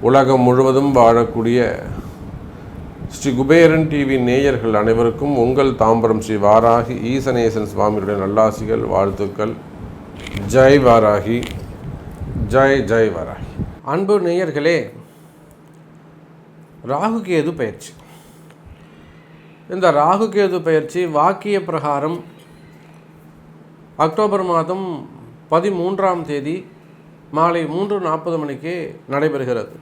உலகம் முழுவதும் வாழக்கூடிய ஸ்ரீ குபேரன் டிவி நேயர்கள் அனைவருக்கும் உங்கள் தாம்பரம் ஸ்ரீ வாராகி ஈசனேசன் சுவாமியுடைய நல்லாசிகள் வாழ்த்துக்கள். ஜெய் வாராகி. ஜெய் ஜெய் வாராகி. அன்பு நேயர்களே ராகு கேது பயிற்சி. இந்த ராகு கேது பயிற்சி வாக்கிய பிரகாரம் அக்டோபர் மாதம் பதிமூன்றாம் தேதி மாலை மூன்று நாற்பது மணிக்கு நடைபெறுகிறது.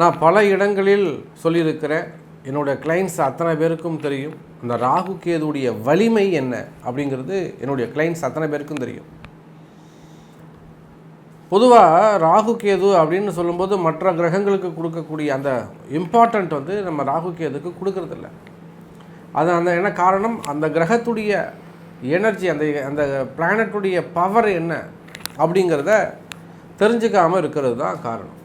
நான் பல இடங்களில் சொல்லியிருக்கிறேன் என்னுடைய கிளைண்ட்ஸ் அத்தனை பேருக்கும் தெரியும் அந்த ராகு கேதுடைய வலிமை என்ன அப்படிங்கிறது என்னுடைய கிளைண்ட்ஸ் அத்தனை பேருக்கும் தெரியும். பொதுவாக ராகு கேது அப்படின்னு சொல்லும்போது மற்ற கிரகங்களுக்கு கொடுக்கக்கூடிய அந்த இம்பார்ட்டண்ட் வந்து நம்ம ராகு கேதுக்கு கொடுக்கறதில்ல. அது அந்த என்ன காரணம்? அந்த கிரகத்துடைய எனர்ஜி அந்த அந்த பிளானட்டுடைய பவர் என்ன அப்படிங்கிறத தெரிஞ்சுக்காமல் இருக்கிறது தான் காரணம்.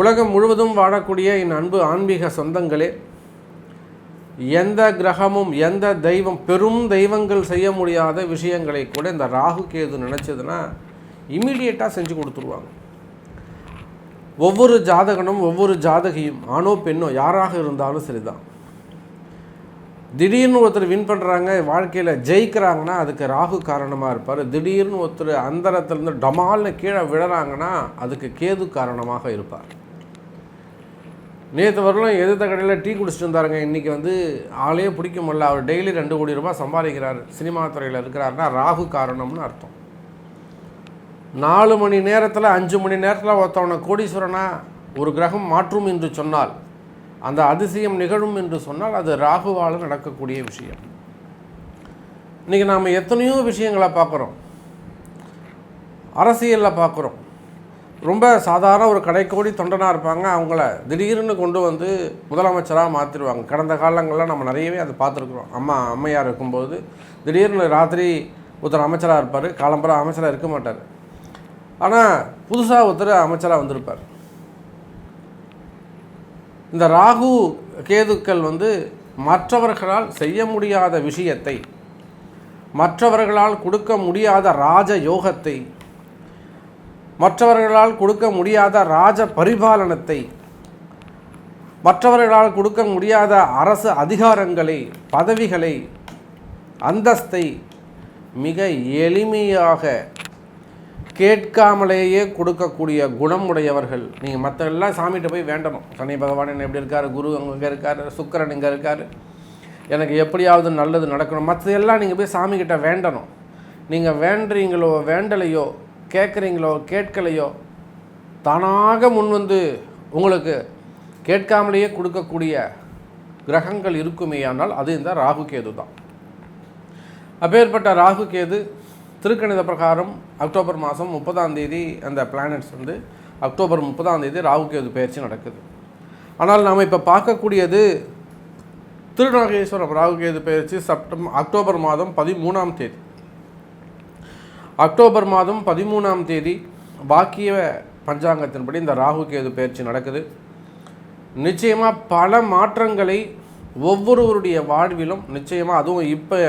உலகம் முழுவதும் வாழக்கூடிய என் அன்பு ஆன்மீக சொந்தங்களே எந்த கிரகமும் எந்த தெய்வம் பெரும் தெய்வங்கள் செய்ய முடியாத விஷயங்களை கூட இந்த ராகு கேது நினச்சதுன்னா இமீடியட்டாக செஞ்சு கொடுத்துருவாங்க. ஒவ்வொரு ஜாதகனும் ஒவ்வொரு ஜாதகியும் ஆணோ பெண்ணோ யாராக இருந்தாலும் சரிதான். திடீர்னு ஒருத்தர் வின் பண்ணுறாங்க வாழ்க்கையில் ஜெயிக்கிறாங்கன்னா அதுக்கு ராகு காரணமாக இருப்பார். திடீர்னு ஒருத்தர் அந்தரத்துலேருந்து டமால்னு கீழே விழுறாங்கன்னா அதுக்கு கேது காரணமாக இருப்பார். நேற்று வரலும் எதிர்த்த கடையில் டீ குடிச்சிட்டு இருந்தாருங்க. இன்றைக்கி வந்து ஆளே பிடிக்க முடியல. அவர் டெய்லி ரெண்டு கோடி ரூபாய் சம்பாதிக்கிறார். சினிமா துறையில் இருக்கிறாருன்னா ராகு காரணம்னு அர்த்தம். நாலு மணி நேரத்தில் அஞ்சு மணி நேரத்தில் ஒருத்தவனை கோடீஸ்வரனா ஒரு கிரகம் மாற்றும் என்று சொன்னால் அந்த அதிசயம் நிகழும் என்று சொன்னால் அது ராகுவால் நடக்கக்கூடிய விஷயம். இன்றைக்கி நாம் எத்தனையோ விஷயங்களை பார்க்குறோம். அரசியலில் பார்க்குறோம். ரொம்ப சாதாரண ஒரு கடைக்கோடி தொண்டனாக இருப்பாங்க. அவங்கள திடீர்னு கொண்டு வந்து முதலமைச்சராக மாற்றிடுவாங்க கடந்த காலங்களில் நம்ம நிறையவே அதை பார்த்துருக்குறோம். அம்மா அம்மையார் இருக்கும்போது திடீர்னு ராத்திரி ஒருத்தர் அமைச்சராக இருப்பார். காலம்பரம் அமைச்சராக இருக்க மாட்டார். ஆனால் புதுசாக ஒருத்தர் அமைச்சராக வந்திருப்பார். இந்த ராகு கேதுக்கள் வந்து மற்றவர்களால் செய்ய முடியாத விஷயத்தை மற்றவர்களால் கொடுக்க முடியாத ராஜ யோகத்தை மற்றவர்களால் கொடுக்க முடியாத ராஜ பரிபாலனத்தை மற்றவர்களால் கொடுக்க முடியாத அரசு அதிகாரங்களை பதவிகளை அந்தஸ்தை மிக எளிமையாக கேட்காமலேயே கொடுக்கக்கூடிய குணம் உடையவர்கள் நீங்கள் மற்ற எல்லாம் சாமிகிட்ட போய் வேண்டணும். சனி பகவான் என்ன எப்படி இருக்கார் குரு அங்கே இருக்கார் சுக்கரன் இங்கே இருக்கார். எனக்கு எப்படியாவது நல்லது நடக்கணும். மற்றதெல்லாம் நீங்கள் போய் சாமிக்கிட்ட வேண்டணும். நீங்கள் வேண்டுறீங்களோ வேண்டலையோ கேட்குறீங்களோ கேட்கலையோ தானாக முன் வந்து உங்களுக்கு கேட்காமலேயே கொடுக்கக்கூடிய கிரகங்கள் இருக்குமேயானால் அது இந்த ராகு கேது தான். அப்பேற்பட்ட ராகு கேது திருக்கணித பிரகாரம் அக்டோபர் மாதம் முப்பதாம் தேதி அந்த பிளானட்ஸ் வந்து அக்டோபர் முப்பதாம் தேதி ராகுகேது பயிற்சி நடக்குது. ஆனால் நாம் இப்போ பார்க்கக்கூடியது திருநாகேஸ்வரம் ராகுகேது பயிற்சி செப்டம்பர் அக்டோபர் மாதம் பதிமூணாம் தேதி. அக்டோபர் மாதம் பதிமூணாம் தேதி பாக்கிய பஞ்சாங்கத்தின்படி இந்த ராகுகேது பயிற்சி நடக்குது. நிச்சயமாக பல மாற்றங்களை ஒவ்வொருவருடைய வாழ்விலும் நிச்சயமாக அதுவும் இப்போ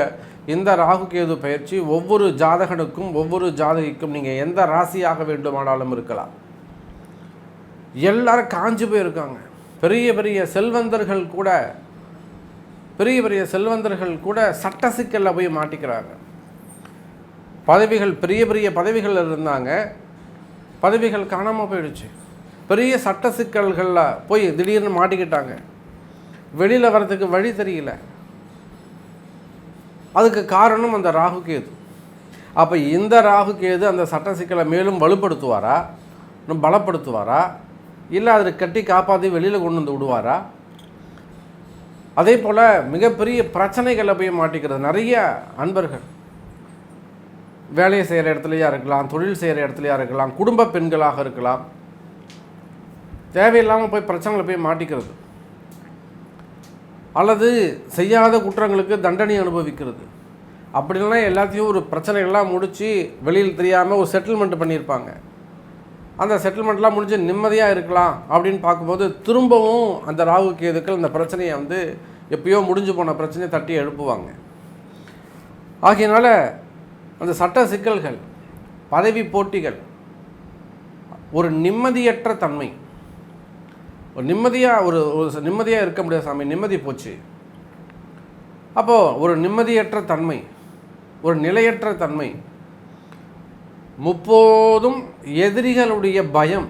இந்த ராகு கேது பயிற்சி ஒவ்வொரு ஜாதகனுக்கும் ஒவ்வொரு ஜாதகிக்கும் நீங்கள் எந்த ராசியாக வேண்டுமானாலும் இருக்கலாம். எல்லாரும் காஞ்சு போயிருக்காங்க. பெரிய பெரிய செல்வந்தர்கள் கூட பெரிய பெரிய செல்வந்தர்கள் கூட சட்ட சிக்கலில் போய் மாட்டிக்கிறாங்க. பதவிகள் பெரிய பெரிய பதவிகள் இருந்தாங்க. பதவிகள் காணாமல் போயிடுச்சு. பெரிய சட்ட சிக்கல்களில் போய் திடீர்னு மாட்டிக்கிட்டாங்க. வெளியில் வர்றதுக்கு வழி தெரியல. அதுக்கு காரணம் அந்த ராகு கேது. அப்போ இந்த ராகு கேது அந்த சட்ட சிக்கலை மேலும் வலுப்படுத்துவாரா? இன்னும் பலப்படுத்துவாரா? இல்லை அதில் கட்டி காப்பாற்றி வெளியில் கொண்டு வந்து விடுவாரா? அதே போல் மிகப்பெரிய பிரச்சனைகளை போய் மாட்டிக்கிறது. நிறைய அன்பர்கள் வேலையை செய்கிற இடத்துலையாக இருக்கலாம் தொழில் செய்கிற இடத்துலையாக இருக்கலாம் குடும்ப பெண்களாக இருக்கலாம். தேவையில்லாமல் போய் பிரச்சனைகளை போய் மாட்டிக்கிறது. அல்லது செய்யாத குற்றங்களுக்கு தண்டனை அனுபவிக்கிறது. அப்படிலாம் எல்லாத்தையும் ஒரு பிரச்சனைகள்லாம் முடித்து வெளியில் தெரியாமல் ஒரு செட்டில்மெண்ட் பண்ணியிருப்பாங்க. அந்த செட்டில்மெண்ட்லாம் முடிஞ்சு நிம்மதியாக இருக்கலாம் அப்படின்னு பார்க்கும்போது திரும்பவும் அந்த ராகு கேதுக்கள் அந்த பிரச்சனையை வந்து எப்பயோ முடிஞ்சு போன பிரச்சனையை தட்டி எழுப்புவாங்க. ஆகையினால் அந்த சட்ட சிக்கல்கள் பதவி போட்டிகள் ஒரு நிம்மதியற்ற தன்மை ஒரு நிம்மதியாக ஒரு ஒரு நிம்மதியாக இருக்க முடியாது சாமி நிம்மதி போச்சு. அப்போது ஒரு நிம்மதியற்ற தன்மை ஒரு நிலையற்ற தன்மை முப்போதும் எதிரிகளுடைய பயம்.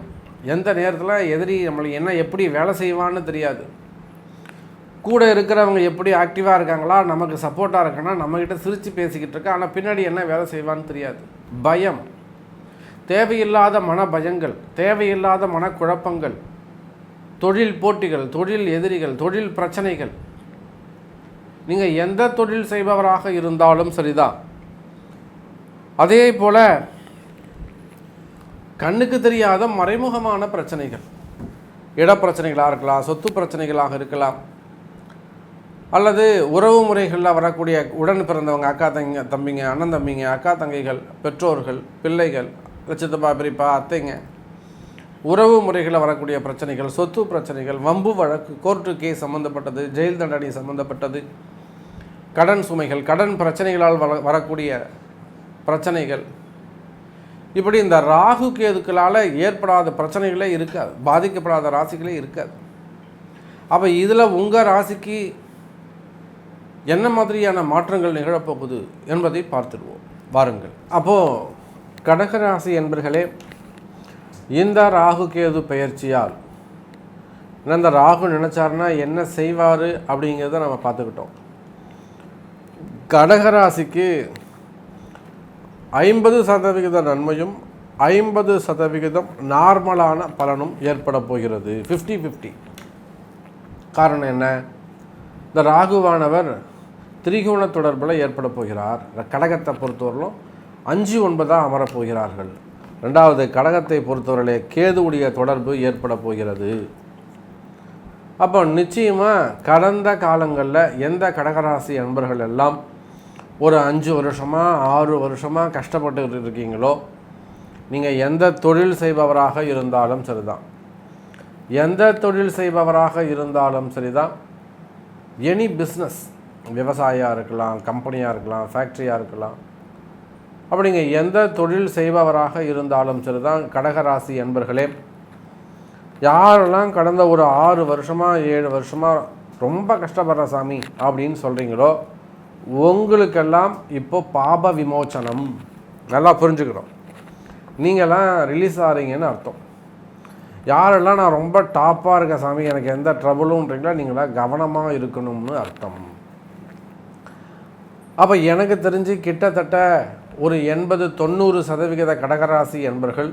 எந்த நேரத்தில் எதிரி நம்மளை என்ன எப்படி வேலை செய்வான்னு தெரியாது. கூட இருக்கிறவங்க எப்படி ஆக்டிவாக இருக்காங்களா நமக்கு சப்போர்ட்டாக இருக்கானா நம்மக்கிட்ட சிரித்து பேசிக்கிட்டு இருக்கா ஆனால் பின்னாடி என்ன வேலை செய்வான்னு தெரியாது. பயம். தேவையில்லாத மன பயங்கள் தேவையில்லாத மனக்குழப்பங்கள் தொழில் போட்டிகள் தொழில் எதிரிகள் தொழில் பிரச்சனைகள். நீங்கள் எந்த தொழில் செய்பவராக இருந்தாலும் சரிதான். அதே போல் கண்ணுக்கு தெரியாத மறைமுகமான பிரச்சனைகள். இடப்பிரச்சனைகளாக இருக்கலாம் சொத்து பிரச்சனைகளாக இருக்கலாம். அல்லது உறவு முறைகளில் வரக்கூடிய உடன் பிறந்தவங்க அக்கா தங்க தம்பிங்க அண்ணன் தம்பிங்க அக்கா தங்கைகள் பெற்றோர்கள் பிள்ளைகள் சித்தப்பா பெரியப்பா அத்தைங்க உறவு முறைகளில் வரக்கூடிய பிரச்சனைகள் சொத்து பிரச்சனைகள் வம்பு வழக்கு கோர்ட்டு கேஸ் சம்மந்தப்பட்டது ஜெயில் தண்டனை சம்மந்தப்பட்டது கடன் சுமைகள் கடன் பிரச்சனைகளால் வர வரக்கூடிய பிரச்சனைகள். இப்படி இந்த ராகு கேதுக்களால் ஏற்படாத பிரச்சனைகளே இருக்காது பாதிக்கப்படாத ராசிகளே இருக்காது. அப்போ இதில் உங்கள் ராசிக்கு என்ன மாதிரியான மாற்றங்கள் நிகழப்போகுது என்பதை பார்த்துடுவோம் வாருங்கள். அப்போது கடகராசி என்பர்களே இந்த ராகு கேது பெயர்ச்சியால். இந்த ராகு நினச்சாருன்னா என்ன செய்வார் அப்படிங்கிறத நம்ம பார்த்துக்கிட்டோம். கடகராசிக்கு ஐம்பது சதவிகித நன்மையும் ஐம்பது சதவிகிதம் நார்மலான பலனும் ஏற்பட போகிறது. ஃபிஃப்டி ஃபிஃப்டி காரணம் என்ன? இந்த ராகுவானவர் திரிகோண தொடர்பில் ஏற்பட போகிறார். கடகத்தை பொறுத்தவரையிலும் அஞ்சு ஒன்பதாக அமரப் போகிறார்கள். ரெண்டாவது கடகத்தை பொறுத்தவரையிலே கேதுவுடைய தொடர்பு ஏற்பட போகிறது. அப்போ நிச்சயமாக கடந்த காலங்களில் எந்த கடகராசி அன்பர்கள் எல்லாம் ஒரு அஞ்சு வருஷமாக ஆறு வருஷமாக கஷ்டப்பட்டு இருக்கீங்களோ நீங்கள் எந்த தொழில் செய்பவராக இருந்தாலும் சரிதான். எந்த தொழில் செய்பவராக இருந்தாலும் சரிதான். எனி பிஸ்னஸ் விவசாயியாக இருக்கலாம் கம்பெனியாக இருக்கலாம் ஃபேக்ட்ரியாக இருக்கலாம் அப்படிங்க எந்த தொழில் செய்பவராக இருந்தாலும் சரிதான். கடகராசி என்பர்களே யாரெல்லாம் கடந்த ஒரு ஆறு வருஷமாக ஏழு வருஷமாக ரொம்ப கஷ்டப்படுற சாமி அப்படின்னு சொல்கிறீங்களோ உங்களுக்கெல்லாம் இப்போ பாப விமோச்சனம். நல்லா புரிஞ்சுக்கிறோம் நீங்கள்லாம் ரிலீஸ் ஆகிறீங்கன்னு அர்த்தம். யாரெல்லாம் நான் ரொம்ப டாப்பாக இருக்கேன் சாமி எனக்கு எந்த ட்ரபுளுன்றீங்களோ நீங்களாம் கவனமாக இருக்கணும்னு அர்த்தம். அப்போ எனக்கு தெரிஞ்சு கிட்டத்தட்ட ஒரு எண்பது தொண்ணூறு சதவிகித கடகராசி என்பர்கள்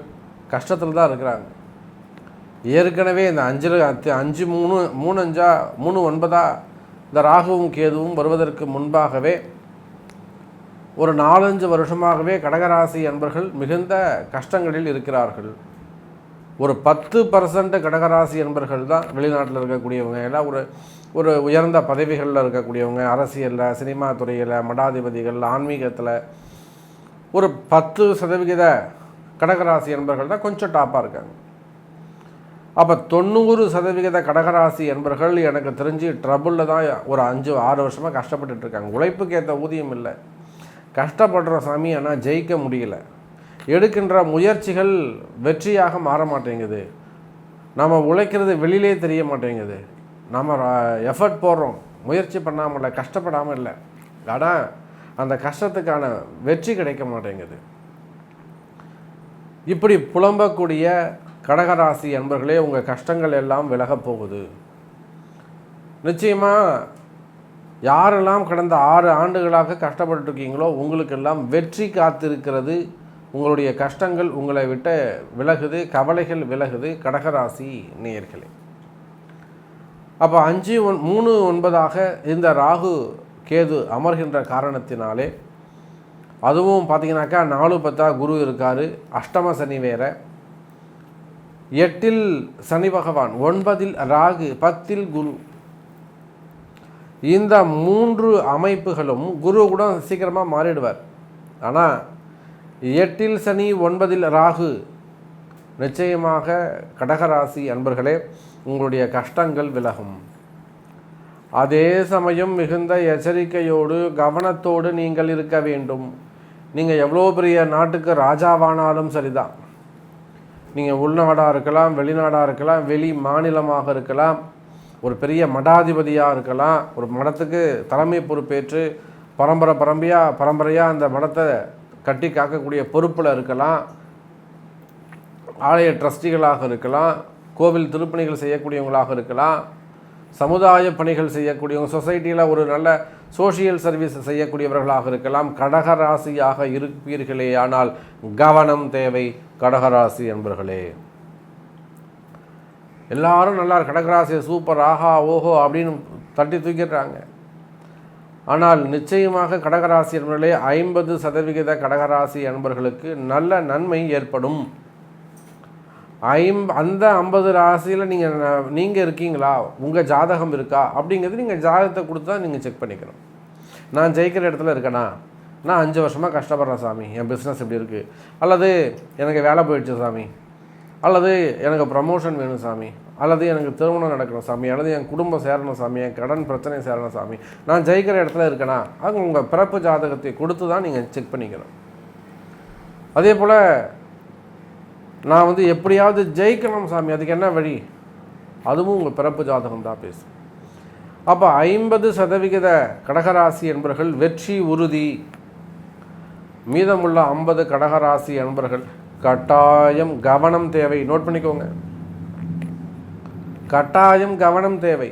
கஷ்டத்தில் தான் இருக்கிறாங்க. ஏற்கனவே இந்த அஞ்சில் அஞ்சு மூணு மூணு அஞ்சா மூணு ஒன்பதா இந்த ராகுவும் கேதுவும் வருவதற்கு முன்பாகவே ஒரு நாலஞ்சு வருஷமாகவே கடகராசி என்பர்கள் மிகுந்த கஷ்டங்களில் இருக்கிறார்கள். ஒரு பத்து பர்சன்ட் கடகராசி என்பர்கள் தான் வெளிநாட்டில் இருக்கக்கூடியவங்க. எல்லாம் ஒரு ஒரு உயர்ந்த பதவிகளில் இருக்கக்கூடியவங்க அரசியலில் சினிமா துறையில் மடாதிபதிகள் ஆன்மீகத்தில் ஒரு பத்து சதவிகித கடகராசி என்பர்கள் தான் கொஞ்சம் டாப்பாக இருக்காங்க. அப்போ தொண்ணூறு சதவிகித கடகராசி என்பர்கள் எனக்கு தெரிஞ்சு ட்ரபுளில் தான் ஒரு அஞ்சு ஆறு வருஷமாக கஷ்டப்பட்டுட்டு இருக்காங்க. உழைப்புக்கு ஏற்ற ஊதியம் இல்லை. கஷ்டப்படுற சாமி ஆனால் ஜெயிக்க முடியல. எடுக்கின்ற முயற்சிகள் வெற்றியாக மாற மாட்டேங்குது. நம்ம உழைக்கிறது வெளியிலே தெரிய மாட்டேங்குது. நம்ம எஃபர்ட் போடுறோம். முயற்சி பண்ணாமல் இல்லை கஷ்டப்படாமல் இல்லை. ஆனால் அந்த கஷ்டத்துக்கான வெற்றி கிடைக்க மாட்டேங்குது. இப்படி புலம்பக்கூடிய கடகராசி அன்பர்களே உங்கள் கஷ்டங்கள் எல்லாம் விலகப் போகுது. நிச்சயமாக யாரெல்லாம் கடந்த ஆறு ஆண்டுகளாக கஷ்டப்பட்டுருக்கீங்களோ உங்களுக்கெல்லாம் வெற்றி காத்திருக்கிறது. உங்களுடைய கஷ்டங்கள் உங்களை விட்ட விலகுது கவலைகள் விலகுது கடகராசி நேயர்களே. அப்போ அஞ்சு ஒன் மூணு ஒன்பதாக இந்த ராகு கேது அமர்கின்ற காரணத்தினாலே அதுவும் பார்த்தீங்கன்னாக்கா நாலு பத்தா குரு இருக்கார். அஷ்டம சனி வேற. எட்டில் சனி பகவான் ஒன்பதில் ராகு பத்தில் குரு. இந்த மூன்று அமைப்புகளும் குரு கூட சீக்கிரமாக மாறிடுவார். ஆனால் எட்டில் சனி ஒன்பதில் ராகு நிச்சயமாக கடகராசி அன்பர்களே உங்களுடைய கஷ்டங்கள் விலகும். அதே சமயம் மிகுந்த எச்சரிக்கையோடு கவனத்தோடு நீங்கள் இருக்க வேண்டும். நீங்கள் எவ்வளோ பெரிய நாட்டுக்கு ராஜாவானாலும் சரிதான். நீங்கள் உள்நாடாக இருக்கலாம் வெளிநாடாக இருக்கலாம் வெளி மாநிலமாக இருக்கலாம் ஒரு பெரிய மடாதிபதியாக இருக்கலாம் ஒரு மடத்துக்கு தலைமை பொறுப்பேற்று பரம்பரை பரம்பரையாக பரம்பரையாக அந்த மடத்தை கட்டி காக்கக்கூடிய பொறுப்பில் இருக்கலாம். ஆலய ட்ரஸ்டிகளாக இருக்கலாம் கோவில் திருப்பணிகள் செய்யக்கூடியவங்களாக இருக்கலாம். சமுதாய பணிகள் செய்யக்கூடியவங்க சொசைட்டியில் ஒரு நல்ல சோஷியல் சர்வீஸ் செய்யக்கூடியவர்களாக இருக்கலாம். கடகராசியாக இருப்பீர்களே ஆனால் கவனம் தேவை. கடகராசி என்பர்களே எல்லாரும் நல்லா கடகராசியை சூப்பர் ஆஹா ஓஹோ அப்படின்னு தட்டி தூக்கிடுறாங்க. ஆனால் நிச்சயமாக கடகராசி என்பர்களே ஐம்பது சதவிகித கடகராசி என்பர்களுக்கு நல்ல நன்மை ஏற்படும். ஐம் அந்த ஐம்பது ராசியில் நீங்கள் நீங்கள் இருக்கீங்களா? உங்கள் ஜாதகம் இருக்கா? அப்படிங்கிறது நீங்கள் ஜாதகத்தை கொடுத்து தான் நீங்கள் செக் பண்ணிக்கணும். நான் ஜெயிக்கிற இடத்துல இருக்கேனா? நான் அஞ்சு வருஷமாக கஷ்டப்படுறேன் சாமி. என் பிஸ்னஸ் இப்படி இருக்குது அல்லது எனக்கு வேலை போயிடுச்சு சாமி. அல்லது எனக்கு ப்ரமோஷன் வேணும் சாமி. அல்லது எனக்கு திருமணம் நடக்கணும் சாமி. அல்லது என் குடும்பம் சேரணும் சாமி. என் கடன் பிரச்சனை சேரணும் சாமி. நான் ஜெயிக்கிற இடத்துல இருக்கேனா? அது உங்கள் பிறப்பு ஜாதகத்தை கொடுத்து தான் நீங்கள் செக் பண்ணிக்கணும். அதே போல் நான் வந்து எப்படியாவது ஜெயிக்கணும் சாமி அதுக்கு என்ன வழி? அதுவும் உங்கள் பிறப்பு ஜாதகம் தான் பேசும். அப்போ ஐம்பது சதவிகித கடகராசி என்பர்கள் வெற்றி உறுதி. மீதமுள்ள ஐம்பது கடகராசி என்பர்கள் கட்டாயம் கவனம் தேவை. நோட் பண்ணிக்கோங்க. கட்டாயம் கவனம் தேவை.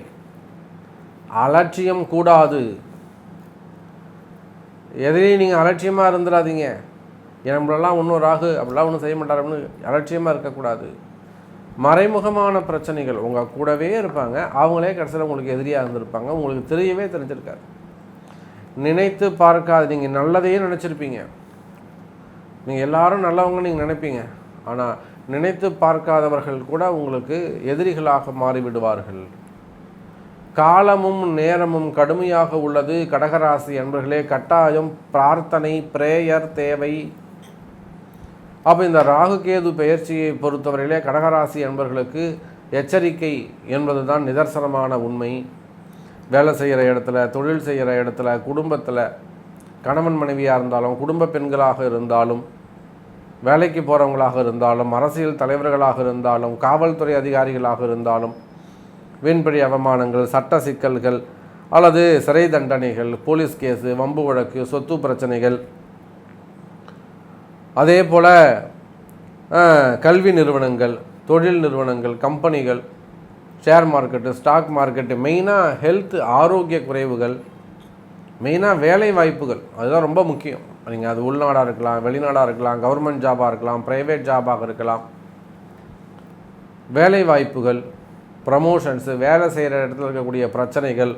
அலட்சியம் கூடாது. எதிரையும் நீங்கள் அலட்சியமாக இருந்துடாதீங்க நம்மளெல்லாம் ஒன்றும் ராகு அப்படிலாம் ஒன்றும் செய்ய மாட்டார் அப்படின்னு அலட்சியமாக இருக்கக்கூடாது. மறைமுகமான பிரச்சனைகள். உங்கள் கூடவே இருப்பாங்க. அவங்களே கடைசியில் உங்களுக்கு எதிரியாக இருந்திருப்பாங்க. உங்களுக்கு தெரியவே தெரிஞ்சிருக்காரு நினைத்து பார்க்காது. நீங்கள் நல்லதையே நினச்சிருப்பீங்க. நீங்கள் எல்லாரும் நல்லவங்க நீங்கள் நினைப்பீங்க. ஆனால் நினைத்து பார்க்காதவர்கள் கூட உங்களுக்கு எதிரிகளாக மாறிவிடுவார்கள். காலமும் நேரமும் கடுமையாக உள்ளது. கடகராசி அன்பர்களே கட்டாயம் பிரார்த்தனை பிரேயர் தேவை. அப்போ இந்த ராகு கேது பெயர்ச்சியை பொறுத்தவரையிலே கடகராசி என்பர்களுக்கு எச்சரிக்கை என்பது தான் நிதர்சனமான உண்மை. வேலை செய்கிற இடத்துல தொழில் செய்கிற இடத்துல குடும்பத்தில் கணவன் மனைவியாக இருந்தாலும் குடும்ப பெண்களாக இருந்தாலும் வேலைக்கு போகிறவங்களாக இருந்தாலும் அரசியல் தலைவர்களாக இருந்தாலும் காவல்துறை அதிகாரிகளாக இருந்தாலும் வீண்படி அவமானங்கள் சட்ட சிக்கல்கள் அல்லது சிறை தண்டனைகள் போலீஸ் கேஸு வம்பு வழக்கு சொத்து பிரச்சனைகள் அதே போல் கல்வி நிறுவனங்கள் தொழில் நிறுவனங்கள் கம்பெனிகள் ஷேர் மார்க்கெட்டு ஸ்டாக் மார்க்கெட்டு மெயினாக ஹெல்த் ஆரோக்கிய குறைவுகள் மெயினாக வேலை வாய்ப்புகள். அதுதான் ரொம்ப முக்கியம். நீங்கள் அது உள்நாடாக இருக்கலாம் வெளிநாடாக இருக்கலாம் கவர்மெண்ட் ஜாபாக இருக்கலாம் ப்ரைவேட் ஜாபாக இருக்கலாம். வேலை வாய்ப்புகள் ப்ரமோஷன்ஸு வேலை செய்கிற இடத்துல இருக்கக்கூடிய பிரச்சனைகள்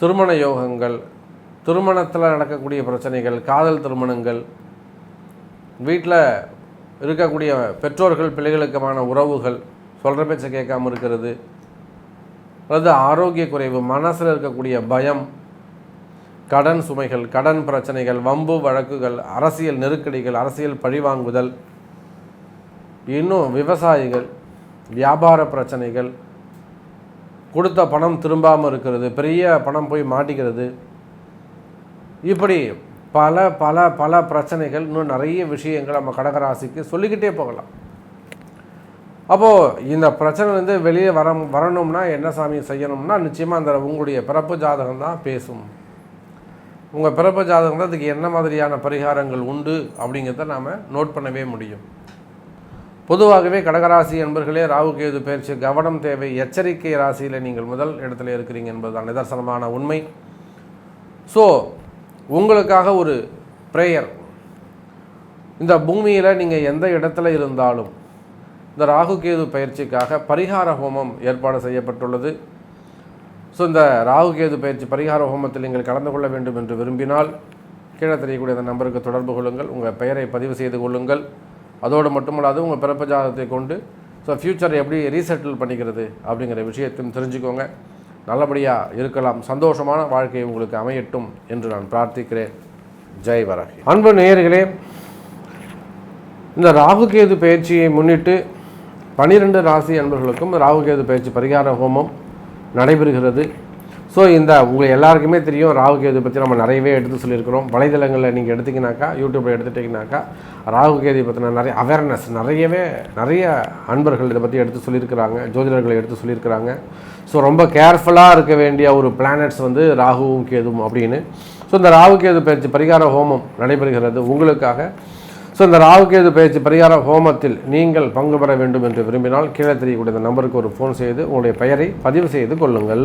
திருமண யோகங்கள் திருமணத்தில் நடக்கக்கூடிய பிரச்சனைகள் காதல் திருமணங்கள் வீட்டில் இருக்கக்கூடிய பெற்றோர்கள் பிள்ளைகளுக்குமான உறவுகள் சொல்கிற பேச்சை கேட்காம இருக்கிறது அல்லது ஆரோக்கிய குறைவு மனசில் இருக்கக்கூடிய பயம் கடன் சுமைகள் கடன் பிரச்சனைகள் வம்பு வழக்குகள் அரசியல் நெருக்கடிகள் அரசியல் பழிவாங்குதல் இன்னும் விவசாயிகள் வியாபார பிரச்சனைகள் கொடுத்த பணம் திரும்பாமல் இருக்கிறது பெரிய பணம் போய் மாட்டிக்கிறது இப்படி பல பல பல பிரச்சனைகள் இன்னும் நிறைய விஷயங்கள் நம்ம கடகராசிக்கு சொல்லிக்கிட்டே போகலாம். அப்போது இந்த பிரச்சனைலேருந்து வெளியே வர வரணும்னா என்ன சாமி செய்யணும்னா நிச்சயமாக அந்த உங்களுடைய பிறப்பு ஜாதகம் தான் பேசும். உங்கள் பிறப்பு ஜாதகம் தான் அதுக்கு என்ன மாதிரியான பரிகாரங்கள் உண்டு அப்படிங்கிறத நாம் நோட் பண்ணவே முடியும். பொதுவாகவே கடகராசி என்பர்களே ராகு கேது பயிற்சி கவனம் தேவை எச்சரிக்கை ராசியில் நீங்கள் முதல் இடத்துல இருக்கிறீங்க என்பதுதான் நிதர்சனமான உண்மை. ஸோ உங்களுக்காக ஒரு ப்ரேயர் இந்த பூமியில் நீங்கள் எந்த இடத்துல இருந்தாலும் இந்த ராகு கேது பயிற்சிக்காக பரிகார ஹோமம் ஏற்பாடு செய்யப்பட்டுள்ளது. ஸோ இந்த ராகு கேது பயிற்சி பரிகார ஹோமத்தில் நீங்கள் கலந்து கொள்ள வேண்டும் என்று விரும்பினால் கீழே தெரியக்கூடிய அந்த நம்பருக்கு தொடர்பு கொள்ளுங்கள். உங்கள் பெயரை பதிவு செய்து கொள்ளுங்கள். அதோடு மட்டுமல்லாது உங்கள் பிறப்பு ஜாதகத்தை கொண்டு ஸோ ஃப்யூச்சரை எப்படி ரீசெட்டில் பண்ணிக்கிறது அப்படிங்கிற விஷயத்தையும் தெரிஞ்சுக்கோங்க. நல்லபடியாக இருக்கலாம். சந்தோஷமான வாழ்க்கை உங்களுக்கு அமையட்டும் என்று நான் பிரார்த்திக்கிறேன். ஜெய் வரகி. அன்பு நேயர்களே இந்த ராகுகேது பயிற்சியை முன்னிட்டு பனிரெண்டு ராசி அன்பர்களுக்கும் ராகுகேது பயிற்சி பரிகார ஹோமம் நடைபெறுகிறது. ஸோ இந்த உங்களுக்கு எல்லாருக்குமே தெரியும் ராகு கேது பற்றி நம்ம நிறையவே எடுத்து சொல்லியிருக்கிறோம். வலைதளங்களில் நீங்கள் எடுத்தீங்கன்னாக்கா யூடியூப்பில் எடுத்துட்டிங்கனாக்கா ராகு கேது பற்றின நிறைய அவேர்னஸ் நிறையவே நிறைய அன்பர்கள் இதை பற்றி எடுத்து சொல்லியிருக்கிறாங்க ஜோதிடர்களை எடுத்து சொல்லியிருக்கிறாங்க. ஸோ ரொம்ப கேர்ஃபுல்லாக இருக்க வேண்டிய ஒரு பிளானட்ஸ் வந்து ராகுவும் கேதுவும் அப்படின்னு. ஸோ இந்த ராகு கேது பயிற்சி பரிகார ஹோமம் நடைபெறுகிறது உங்களுக்காக. ஸோ இந்த ராகுகேது பயிற்சி பரிகார ஹோமத்தில் நீங்கள் பங்கு பெற வேண்டும் என்று விரும்பினால் கீழே தெரியக்கூடிய இந்த நம்பருக்கு ஒரு ஃபோன் செய்து உங்களுடைய பெயரை பதிவு செய்து கொள்ளுங்கள்.